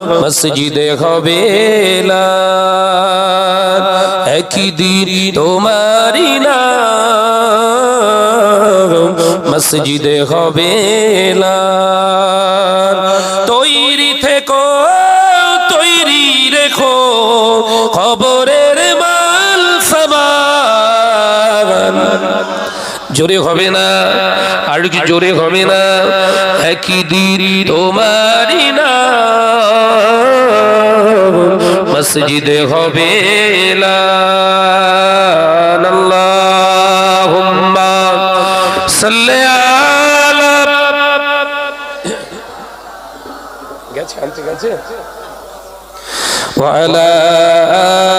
মসজিদে হবে লাল। একই দিন তোমারি না মসজিদে হবে। তৈরি থেকো তৈরি রেখো খবরের জোরে হবে না আর কি জোরে হবে না একই দিন তোমারি না মসজিদে হবে লাল। আল্লাহুম্মা সাল্লি আলা গেছে আনতে গেছে وعلى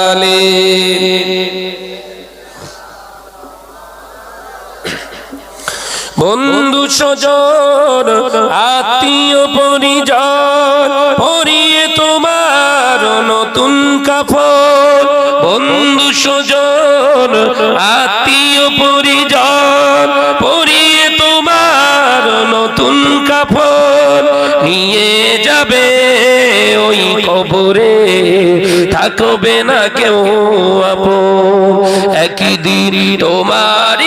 آله বন্ধু সজন আত্মীয় পরিজন পরিয়ে তোমার নতুন কাপড় বন্ধু সজন আত্মীয় পরিজন পরিয়ে তোমার নতুন কাপড় নিয়ে যাবে ওই কবরে, থাকবে না কেউ আপন। একই দিন তোমারি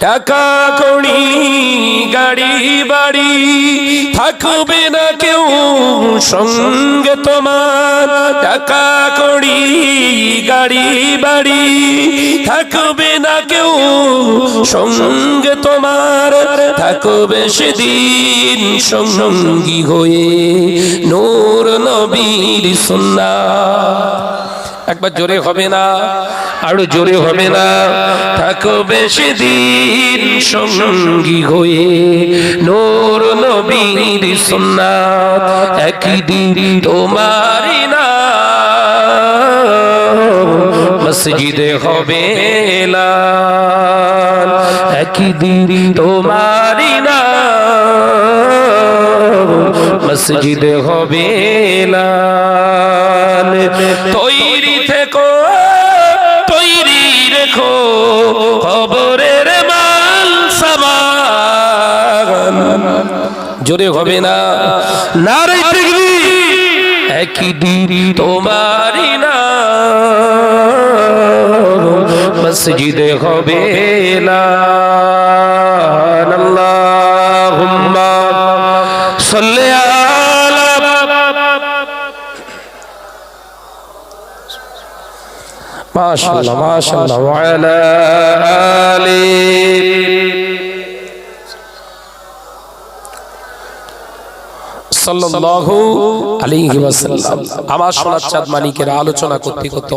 টাকা কড়ি গাড়ি, বাড়ি, থাকবে না কেউ সঙ্গে তোমার। টাকা কড়ি গাড়ি, বাড়ি, থাকবে না কেউ সঙ্গে তোমার। থাকবে সেদিন সঙ্গী হয়ে, নূর নবীর সুন্না একবার জোরে হবে না, আরও জোরে হবে না। থাকো বেশি দিন সঙ্গী হয়ে, নোর নবীর সুন্নাত একই দিন তোমারি না মসজিদে হবে একই দিন তোমারি না মসজিদে হবে লাল। জোরে হবে না। নারে একই দিন তোমারি না। মসজিদে হবে লাল। আল্লাহুম্মা সাল্লি আলা মাশাআল্লাহ মাশাআল্লাহ ওয়া আলা আলিহি সাল্লাল্লাহু আলাইহি ওয়াসাল্লাম। আমার সোনার চাঁদ মানিকের আলোচনা করতে করতে